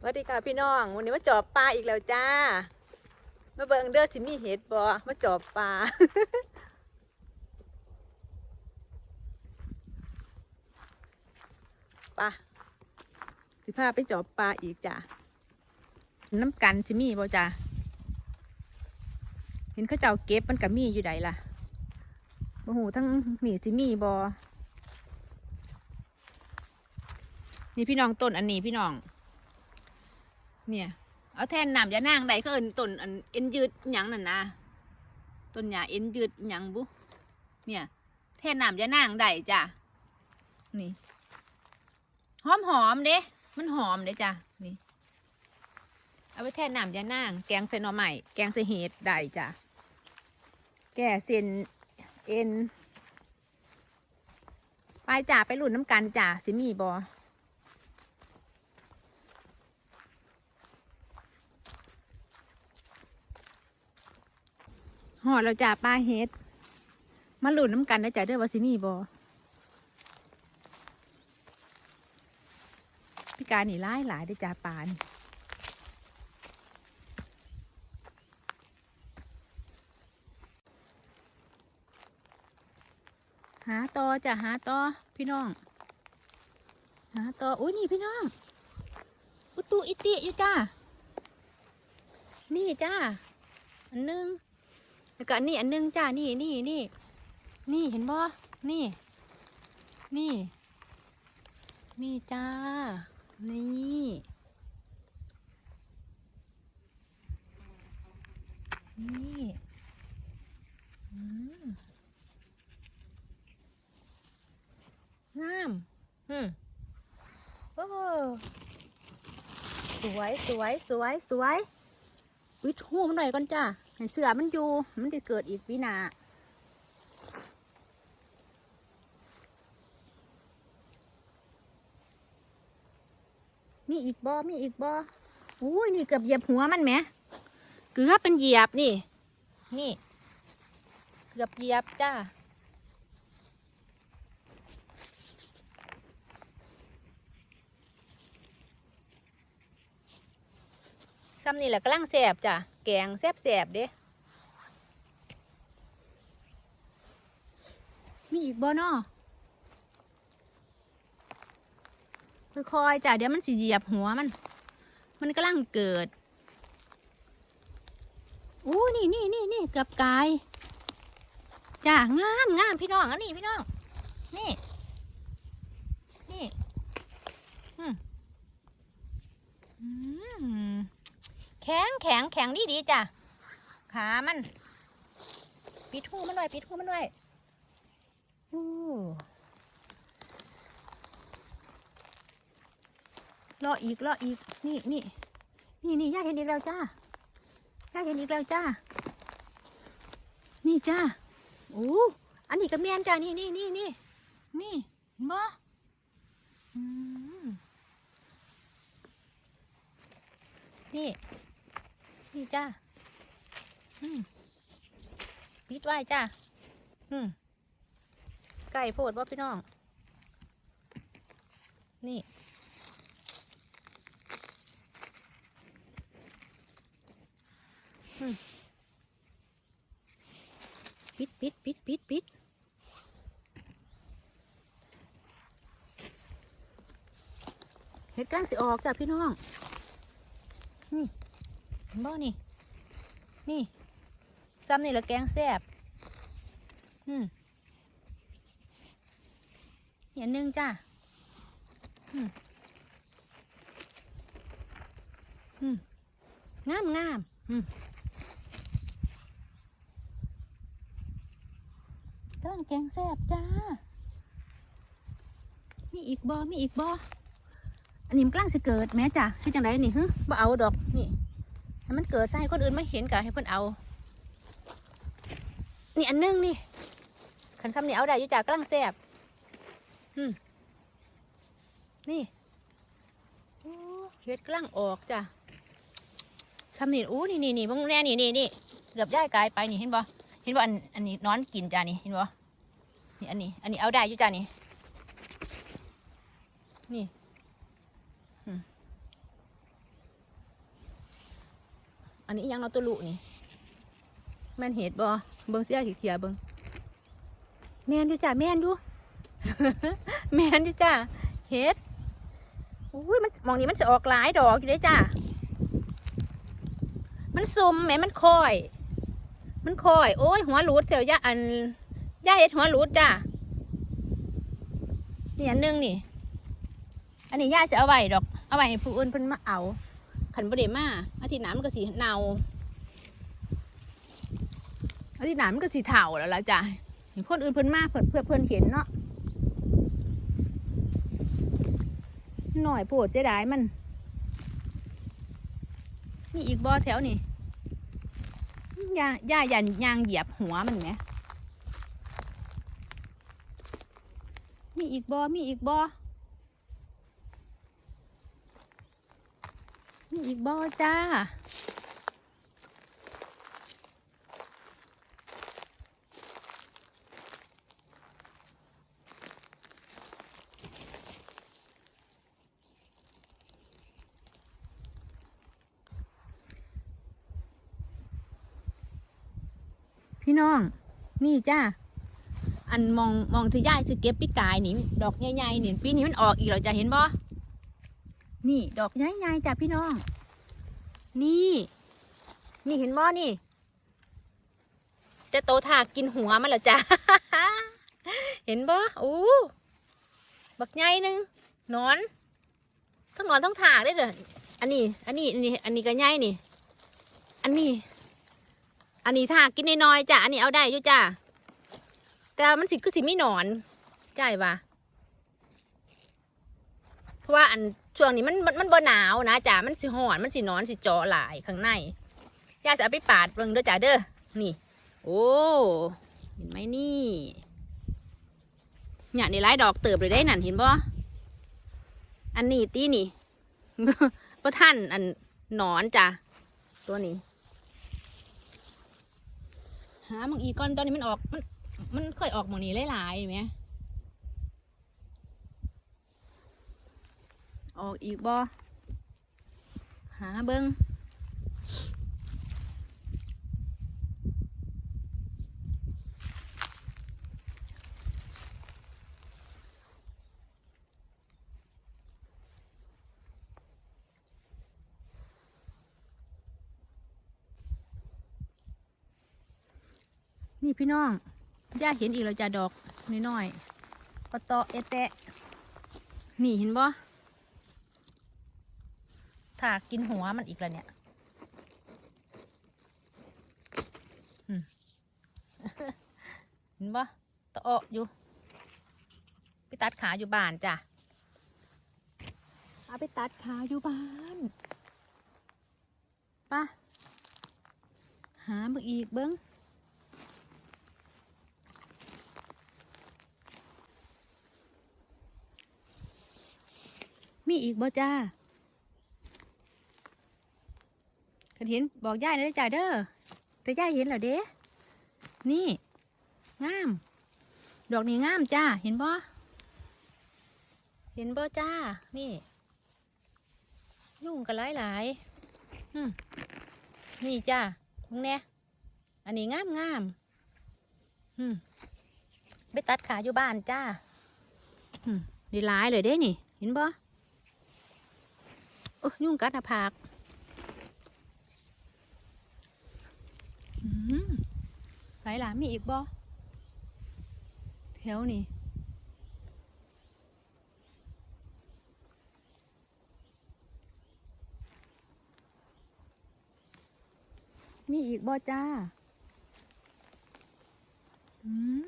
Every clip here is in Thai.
สวัสดีค่ะพี่น้อง วันนี้มาจอบปลาอีกแล้วจ้า มาเบิ่งเด้อสิมีเห็ดบ่มาจอบปลาปลาสิพาไปจอบปลาอีกจ้าน้ำกันสิมีบ่จ้าเห็นเขาเจ้าเก็บมันก็มีอยู่ใดล่ะบ่หูทั้งหนีสิมีบ่นี่พี่น้องต้นอันนี้พี่น้อง เนี่ยเอาแทนน้ำยานางใดก็เอินต้นเอ็นยืดหยังนั่นนะต้นหญ้าเอ็นยืดหยังบุเนี่ย แทนน้ำยานางใดจ้ะนี่หอมหอมเด้มันหอมเด้จ้ะนี่ เอาไปแทนน้ำยานาง แกงใส่หน่อไม้แกงใส่เห็ดได้จ้ะแก่เส้นเอ็นไปจ้ะไปหลุนน้ำกันจ้ะสิมีบอ หอดเราจ่าปลาเฮ็ดมาหลุนน้ำกันนะจ่าเด้อว่าสิมีบอพี่การนี่ร้ายหลายได้จ่าปลานี่หาต่อจ้ะหาต่อพี่น้อง หาต่ออุ้ยนี่พี่น้องอุตุอิติอยู่จ้า นี่จ้า อันหนึง แล้วก็อันนี้อันหนึงจ้า นี่นี่นี่นี่เห็นบ่นี่ นี่ นี่จ้า นี่นี่อืมงามอืมโอ้สวย สวย สวย สวยวิดหูมันหน่อยก่อนจ้า ให้เสือมันอยู่ มันจะเกิดอีกวินามีอีกบอมีอีกบออุ้ยนี่เกือบเหยียบหัวมันไหมเกือบเป็นเหยียบนี่ นี่ เกือบเหยียบจ้า ซ้ำนี่แหละกำลังแสบจ้ะ แกงแสบแสบเด้มีอีกบ่นอค่อยๆจ้ะเดี๋ยวมันสิเหยียบหัวมัน มันกำลังเกิดอู้นี่นี่นี่นี่เกือบกายจ้ะงามงามพี่น้องอันนี้พี่น้อง นี่ อืมอืม แข็งแข็งแข็งดีดีจ้ะขามัน ปิดหูมันไว้ปิดหูมันไว้อู้รออีกรออีก นี่นี่นี่นี่ย่าเห็นอีกแล้วจ้าย่าเห็นอีกแล้วจ้า นี่จ้าโอ้อันนี้ก็แมนจ้านี่นี่นี่นี่นี่เห็นบ่อืมนี่ นี่จ้าปิดไว้จ้าอืมไก่โพดว่าพี่น้อง นี่ ปิดปิดปิดปิดปิดเห็ดกลางสิออกจ้ะพี่น้อง นี่ เห็นบ่นี่ นี่ ซ้ำนี่ละแกงแซ่บอืมอย่างนึงจ้าอืมอืมงามงามอืมกำลังแกงแซ่บจ้า มีอีกบอมีอีกบออันนี้มันกำลังสิเกิดแม่จ้ะให้จังไรนี่ฮึบ่เอาดอกนี่ ให้มันเกิดใส่คนอื่นไม่เห็นกะให้เพิ่นเอา นี่อันนึงนี่ขันคำนี้เอาได้อยู่จากกำลังแซ่บนี่เฮ็ดกำลังออกจ้ะซ้ำนี่อู้นี่นี่นี่เบางแน่นี่นี่นี่เกือบย้ายกายไปนี่เห็นบ่เห็นบ่อันอันนี้นอนกินจ้านี่เห็นบ่นี่อันนี้ อันนี้เอาได้อยู่จ้านี่นี่อืม อันนี้ยังเนาตัวลุนี่แม่นเห็ดบ่เบิ่งเสียสิเขียเบิ่งแม่นอยู่จ้ะแม่นอยู่แม่นอยู่จ้ะเห็ดอุ้ยมันมองนี้มันจะออกหลายดอกอยู่เด้จ้ะมันซุ่มแม่มันคอย มันคอย โอ้ยหัวหลุดเสียวย่าอันย่าเห็ดหัวหลุดจ้ะนี่อันหนึงนี่ อันนี้ย่าจะเอาไว้ดอก เอาไว้ให้ผู้อื่นเพิ่นมาเอา ขันบ่ได้มาอาทิตย์หน้ามันก็สิเน่าอาทิตย์หน้ามันก็สิเฒ่าแล้วละจ้ะเห็นคนอื่นเพิ่นมาเพิ่นเพื่อเพิ่นเห็นเนาะหน่อยปวดเสียดายมัน มีอีกบ่อแถวนี่ย่าย่ายันยางเหยียบหัวมันไหมมีอีกบ่ มีอีกบ่ มีอีกบ่อจ้า พี่น้อง นี่จ้าอันมองมองที่ย่ายสิเก็บปีกายนี่ ดอกใหญ่ๆนี่ปีนี้มันออกอีกแล้วจ้ะเห็นบ่ นี่ ดอกใหญ่ๆจ้ะพี่น้อง นี่ นี่เห็นบ่นี่ จะโตถากกินหัวมันแล้วจ้ะ เห็นบ่อู้บักใหญ่หนึงหนอนทั้งหนอนทั้งถากได้เด้ออันนี้ อันนี้อันนี้ อันนี้ก็ใหญ่นี่ อันนี้ อันนี้ถากกินน้อยๆจ้ะ อันนี้เอาได้อยู่จ้ะ แต่มันสิคือสิมีหนอนใช่ปะเพ ราะว่าอันช่วงนี้มันมันมันบ่หนาวนะจ้ะมันสิหอนมันสินอนสิเจาะหลายข้างในย่าจะเอาไปปาดเบิ่งเด้อจ้ะเด้อนี่ โอ้เห็นไหมนี่เนี่ยนี่หลายดอกเติบเลยได้นั่นเห็นบ่อันนี้ตีนี่พระท่านอันหนอนจ้ะตัวนี้หาบางอีก้อนตอนนี้มันออกมันมันเคยออกหมองนี้หลายๆไหม ออกอีกบ่หาเบิงนี่พี่น้องย่าเห็นอีกแล้วจ้ะดอกน้อยๆปะตอเอแตะ นี่เห็นบ่ ถากกินหัวมันอีกแล้วเนี่ยเห็นบ่ตะเอออยู่ไปตัดขาอยู่บ้านจ้ะเอาไปตัดขาอยู่บ้านป่ะหาบิ่งอีกเบิ่งมีอีกบ่จ้า คันเห็นบอกย่ายนะจ้าเด้อแต่ย่ายเห็นแล้วเด้นี่งาม ดอกนี้งามจ้าเห็นบ่เห็นบ่จ้า นี่ ยุ่งกันหลายหลายนี่จ้ามึงเนี่ยอันนี้งามงามไปตัดขาอยู่บ้านจ้าดีหลายเลยเด้นี่ เห็นบ่ยยุ่งกัดหน้าผากอืม สายหลามมีอีกบ่แถวนี่มีอีกบ่จ้า อืม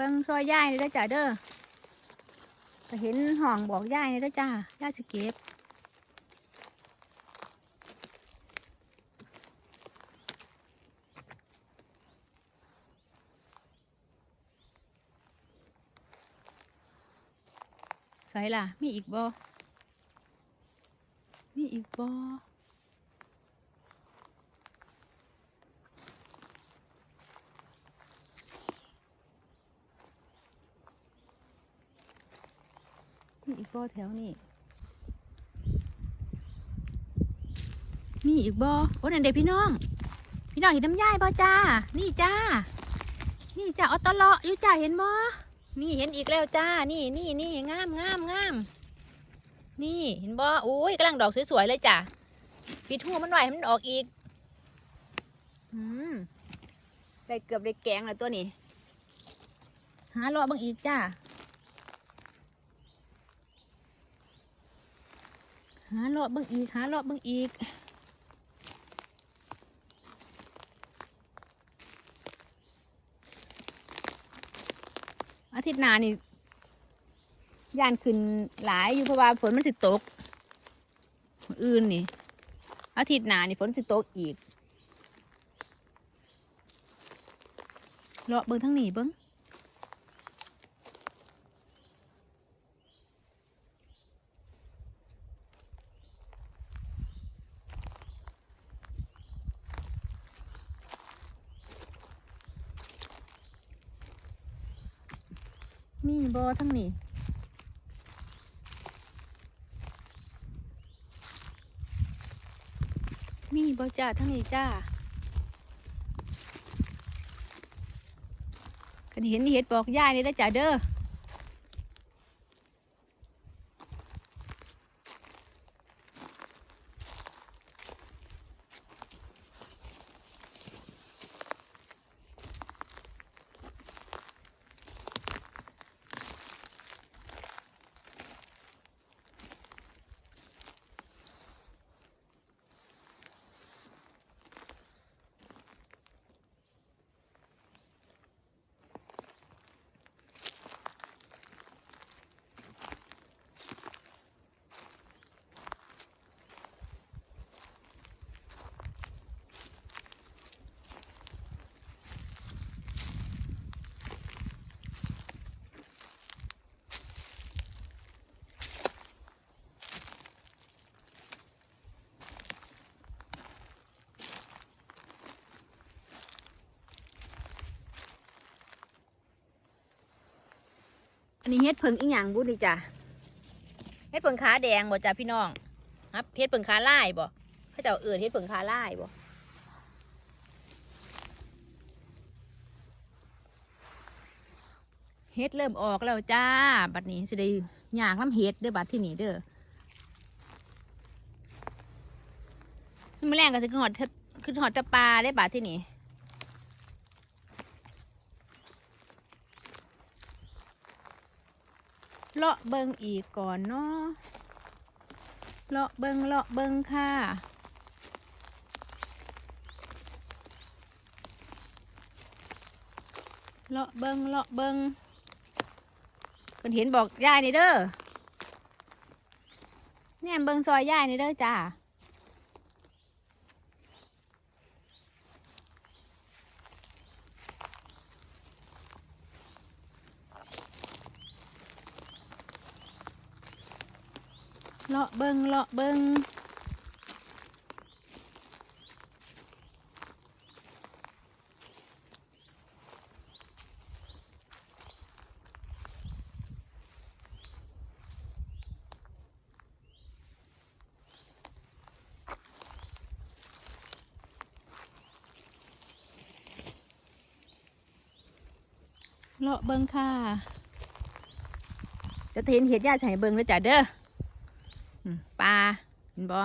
เบิ่งซอยย่ายนี่เด้อจ้าเด้อก็เห็นห้องบอกย่ายนี่เด้อจ้าย่าสิเก็บใส่ล่ะ มีอีกบ่มีอีกบ่ บ่แถวนี่มีอีกบ่โอ้นั่นเด็กพี่น้อง พี่น้องเห็นน้ำย่ายบ่จ้า นี่จ้า นี่จ้าออตเลาะอยู่จ้าเห็นบ่นี่เห็นอีกแล้วจ้า นี่นี่นี่งามงามงาม นี่เห็นบ่โอ้ยกำลังดอกสวยๆเลยจ้ะปิดหัวมันหน่อยให้มันออกอีก อืมได้เกือบได้แกงแล้วตัวนี้ หารอเบางอีกจ้า หาเลาะเบิ่งอีก หาเลาะเบิ่งอีกอาทิตย์หน้านี่ย่านขึ้นหลายอยู่เพราะว่าฝนมันสิตกออื่นนี่อาทิตย์หน้านี่ฝนสิตกอีกเลาะเบิ่งทั้งนี้เบิ่ง มีบอทั้งนี้มีบอจ้าทั้งนี้จ้าคันเห็นเห็ดบอกย่ายนี่ได้จ้าเด้อ นนี้เฮ็ดเพิงอีหยังบุนี่จ้ะเฮ็ดเพิงขาแดงบ่จ้ะพี่น้องครับเฮ็ดเพิงขาลายบ่เขาเจ้าเอื่นเฮ็ดเพิงขาลายบ่เฮ็ดเริ่มออกแล้วจ้า บัดนี้สิได้ย่างน้ำเฮ็ดเด้อบัดที่นี่เด้อนี่มื้อแรงก็สิขึ้นหอดขึ้นหอดตะปลาได้บัดที่นี่ เลาะเบิงอีกก่อนเนาะเลาะเบิงเลาะเบิงค่ะเลาะเบิงเลาะเบิงคนเห็นบอกยายนี่เด้อแนี่เบิงซอยยายนี่เด้อจ้า เลาะเบิงเลาะเบิงเลาะเบิงค่ะเดี๋ยวจะเห็นเห็ดย่าใส่เบิงแล้วจ้ะเด้อ ปลาเห็นบ่